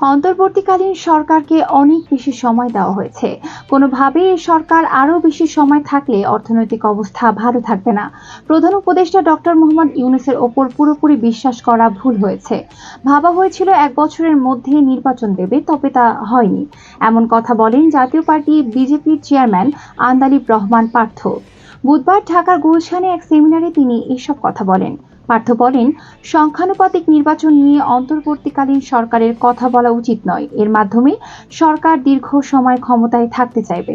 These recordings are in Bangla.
অন্তর্বর্তীকালীন সরকারকে অনেক বেশি সময় দেওয়া হয়েছে। কোনোভাবেই এই সরকার আরও বেশি সময় থাকলে অর্থনৈতিক অবস্থা ভালো থাকবে না। প্রধান উপদেষ্টা ডক্টর মোহাম্মদ ইউনুসের ওপর পুরোপুরি বিশ্বাস করা ভুল হয়েছে। ভাবা হয়েছিল এক বছরের মধ্যে নির্বাচন দেবে, তবে তা হয়নি। এমন কথা বলেন জাতীয় পার্টি বিজেপির চেয়ারম্যান আন্দালিব রহমান পার্থ। বুধবার ঢাকার গুলশানে এক সেমিনারে তিনি এসব কথা বলেন। পার্থ বলেন, সংখ্যানুপাতিক নির্বাচন নিয়ে অন্তর্বর্তীকালীন সরকারের কথা বলা উচিত নয়। এর মাধ্যমে সরকার দীর্ঘ সময় ক্ষমতায় থাকতে চাইবে।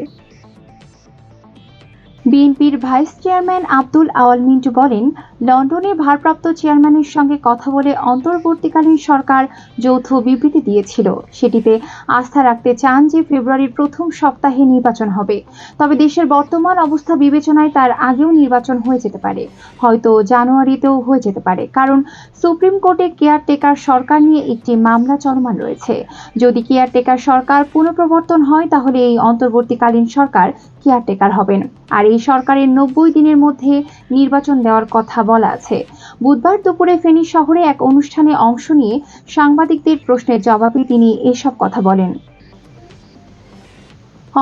বিএনপির ভাইস চেয়ারম্যান আব্দুল আওয়াল মিন্টু বলেন, লন্ডনে ভারপ্রাপ্ত চেয়ারম্যানের সঙ্গে কথা বলে অন্তর্বর্তীকালীন সরকার যৌথ বিবৃতি দিয়েছিল। সেটিতে আস্থা রাখতে চান যে ফেব্রুয়ারির প্রথম সপ্তাহে নির্বাচন হবে। তবে দেশের বর্তমান অবস্থা বিবেচনায় তার আগেও নির্বাচন হয়ে যেতে পারে। হয়তো জানুয়ারিতেও হয়ে যেতে পারে। কারণ সুপ্রিম কোর্টে কেয়ারটেকার সরকার নিয়ে একটি মামলা চলমান রয়েছে। যদি কেয়ারটেকার সরকার পুনঃপ্রবর্তন হয়, তাহলে এই অন্তর্বর্তীকালীন সরকার কেয়ারটেকার হবেন। আর এই সরকারের নব্বই দিনের মধ্যে নির্বাচন দেওয়ার কথা বলা আছে। বুধবার দুপুরে ফেনী শহরে এক অনুষ্ঠানে অংশ নিয়ে সাংবাদিকদের প্রশ্নের জবাবে তিনি এসব কথা বলেন।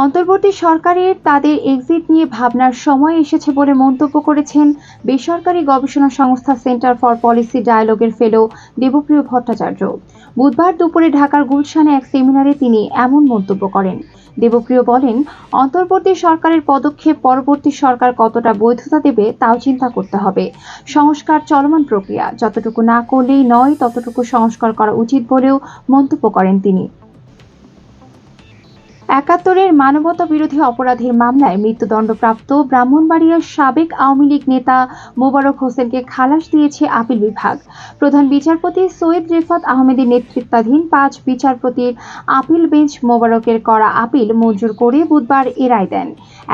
অন্তর্বর্তী সরকারের তাদের এক্সিট নিয়ে ভাবনার সময় এসেছে বলে মন্তব্য করেছেন বেসরকারি গবেষণা সংস্থা সেন্টার ফর পলিসি ডায়ালগের ফেলো দেবপ্রিয় ভট্টাচার্য। বুধবার দুপুরে ঢাকার গুলশানে এক সেমিনারে তিনি এমন মন্তব্য করেন। দেবপ্রিয় বলেন, অন্তর্বর্তী সরকারের পদক্ষেপ পরবর্তী সরকার কতটা বৈধতা দেবে তাও চিন্তা করতে হবে। সংস্কার চলমান প্রক্রিয়া, যতটুকু না করলেই নয় ততটুকু সংস্কার করা উচিত বলেও মন্তব্য করেন তিনি। একাত্তরের মানবতা বিরোধী অপরাধের মামলায় মৃত্যুদণ্ডপ্রাপ্ত ব্রাহ্মণবাড়িয়ার সাবেক আওয়ামী লীগ নেতা মোবারক হোসেনকে খালাস দিয়েছে আপিল বিভাগ। প্রধান বিচারপতি সৈয়দ রেফাত আহমেদের নেতৃত্বাধীন পাঁচ বিচারপতির আপিল বেঞ্চ মোবারকের করা আপিল মঞ্জুর করে বুধবার এ রায় দেন।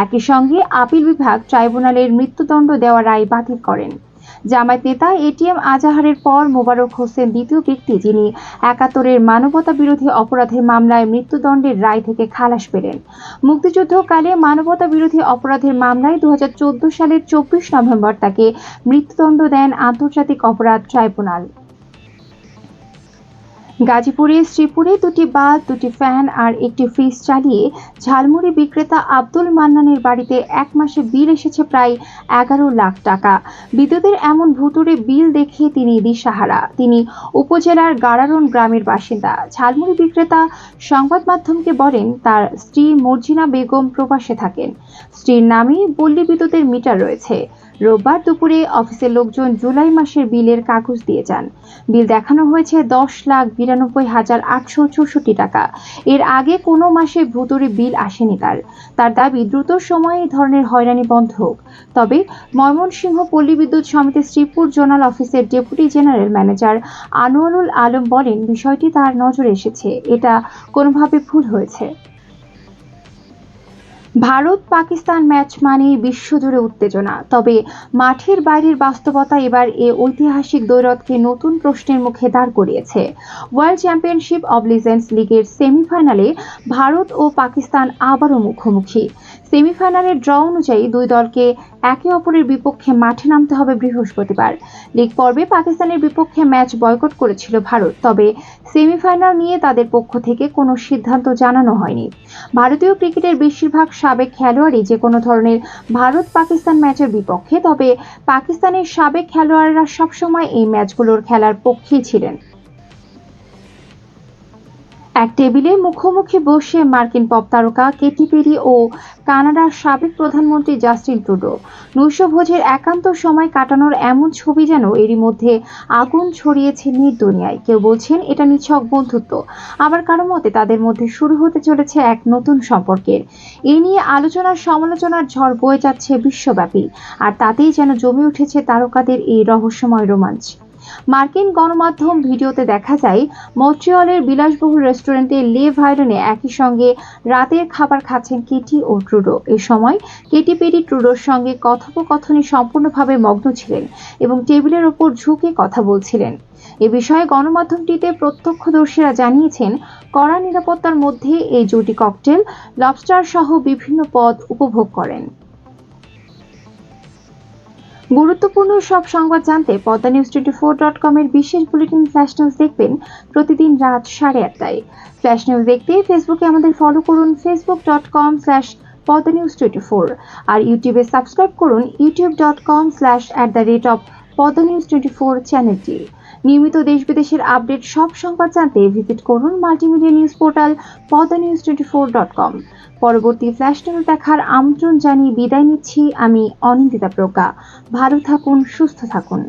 একই সঙ্গে আপিল বিভাগ ট্রাইব্যুনালের মৃত্যুদণ্ড দেওয়া রায় বাতিল করেন। জামায়াত নেতা এটিএম আজাহারের পর মোবারক হোসেন দ্বিতীয় ব্যক্তি, যিনি একাত্তরের মানবতা বিরোধী অপরাধের মামলায় মৃত্যুদণ্ডের রায় থেকে খালাস পেলেন। মুক্তিযুদ্ধকালে মানবতা বিরোধী অপরাধের মামলায় দু হাজার চোদ্দ সালের চব্বিশ নভেম্বর তাকে মৃত্যুদণ্ড দেন আন্তর্জাতিক অপরাধ ট্রাইব্যুনাল। গাজীপুরে শ্রীপুরে দুটি বাল্ব দুটি ফ্যান আর একটি ফ্রিজ চালিয়ে ঝালমুড়ি বিক্রেতা আব্দুল মান্নানের বাড়িতে এক মাসে বিল এসেছে প্রায় এগারো লাখ টাকা। বিদ্যুতের এমন ভুতুরে বিল দেখে তিনি দিশাহারা। তিনি উপজেলার গাড়ারন গ্রামের বাসিন্দা। ঝালমুড়ি বিক্রেতা সংবাদ মাধ্যমকে বলেন, তার স্ত্রী মর্জিনা বেগম প্রবাসে থাকেন। স্ত্রীর নামে পল্লী বিদ্যুতের মিটার রয়েছে। রোববার দুপুরে অফিসের লোকজন জুলাই মাসের বিলের কাগজ দিয়ে যান। বিল দেখানো হয়েছে দশ লাখ বিরানব্বই হাজার আটশো চৌষট্টি টাকা। এর আগে কোনো মাসে ভুতুরে বিল আসেনি তার। তার দাবি, দ্রুত সময়ে এই ধরনের হয়রানি বন্ধ হোক। তবে ময়মনসিংহ পল্লী বিদ্যুৎ সমিতির শ্রীপুর জোনাল অফিসের deputy general manager Anwarul Alam বলেন, বিষয়টি তার নজরে এসেছে। এটা কোনোভাবে ভুল হয়েছে। ভারত পাকিস্তান ম্যাচ মানে বিশ্বজুড়ে উত্তেজনা। তবে মাঠের বাইরের বাস্তবতা এবার এ ঐতিহাসিক দৈরথকে নতুন প্রশ্নের মুখে দাঁড় করিয়েছে। ওয়ার্ল্ড চ্যাম্পিয়নশিপ অব লিজেন্ডস লিগের সেমিফাইনালে ভারত ও পাকিস্তান আবারও মুখোমুখি। সেমিফাইনালের ড্র অনুযায়ী দুই দলকে একে অপরের বিপক্ষে মাঠে নামতে হবে বৃহস্পতিবার। লিগ পর্বে পাকিস্তানের বিপক্ষে ম্যাচ বয়কট করেছিল ভারত, তবে সেমিফাইনাল নিয়ে তাদের পক্ষ থেকে কোনো সিদ্ধান্ত জানানো হয়নি। ভারতীয় ক্রিকেটের বেশিরভাগ সাবেক খেলোয়াড়ই যে কোনো ধরনের ভারত পাকিস্তান ম্যাচের বিপক্ষে, তবে পাকিস্তানের সাবেক খেলোয়াড়রা সবসময় এই ম্যাচগুলোর খেলার পক্ষেই ছিলেন। এক টেবিলে মুখোমুখি বসে মার্কিন পপ তারকা কেটি পেরি ও কানাডার সাবেক প্রধানমন্ত্রী জাস্টিন ট্রুডো। নৈশভোজের একান্ত সময় কাটানোর এমন ছবি যেন এরই মধ্যে আগুন ছড়িয়েছে নির দুনিয়ায়। কেউ বলছেন এটা নিছক বন্ধুত্ব। আবার কারও মতে তাদের মধ্যে শুরু হতে চলেছে এক নতুন সম্পর্কের। এ নিয়ে আলোচনার সমালোচনার ঝড় বয়ে যাচ্ছে বিশ্বব্যাপী। আর তাতেই যেন জমে উঠেছে তারকাদের এই রহস্যময় রোমাঞ্চ। মার্কিন গণমাধ্যম ভিডিওতে দেখা যায়, মন্ট্রিয়লের বিলাসবহুল রেস্টুরেন্টে লে ভাইরনে একই সঙ্গে রাতের খাবার খাচ্ছেন কেটি ও ট্রুডো। এ সময় কেটি পেরি ট্রুডোর সঙ্গে কথোপকথনে সম্পূর্ণভাবে মগ্ন ছিলেন এবং টেবিলের ওপর ঝুঁকে কথা বলছিলেন। এ বিষয়ে গণমাধ্যমটিতে প্রত্যক্ষদর্শীরা জানিয়েছেন, কড়া নিরাপত্তার মধ্যে এই জুটি ককটেল লবস্টার সহ বিভিন্ন পদ উপভোগ করেন। গুরুত্বপূর্ণ সব সংবাদ জানতে Padma news twenty four dot কমের বিশেষ বুলেটিন ফ্ল্যাশ নিউজ দেখবেন প্রতিদিন রাত সাড়ে আটটায়। ফ্ল্যাশ নিউজ দেখতে ফেসবুকে আমাদের ফলো করুন Facebook dot com slash Padma news twenty four আর ইউটিউবে সাবস্ক্রাইব করুন YouTube dot com slash at the rate of Padma news twenty four চ্যানেলটি নিয়মিত দেশ বিদেশের আপডেট, সব সংবাদ জানতে ভিজিট করুন multimedia news portal Padma news twenty four dot com. পরবর্তী ফ্ল্যাশ নিউজ দেখার আমন্ত্রণ জানিয়ে বিদায় নিচ্ছি আমি অনিন্দিতা প্রজ্ঞা। ভালো থাকুন, সুস্থ থাকুন।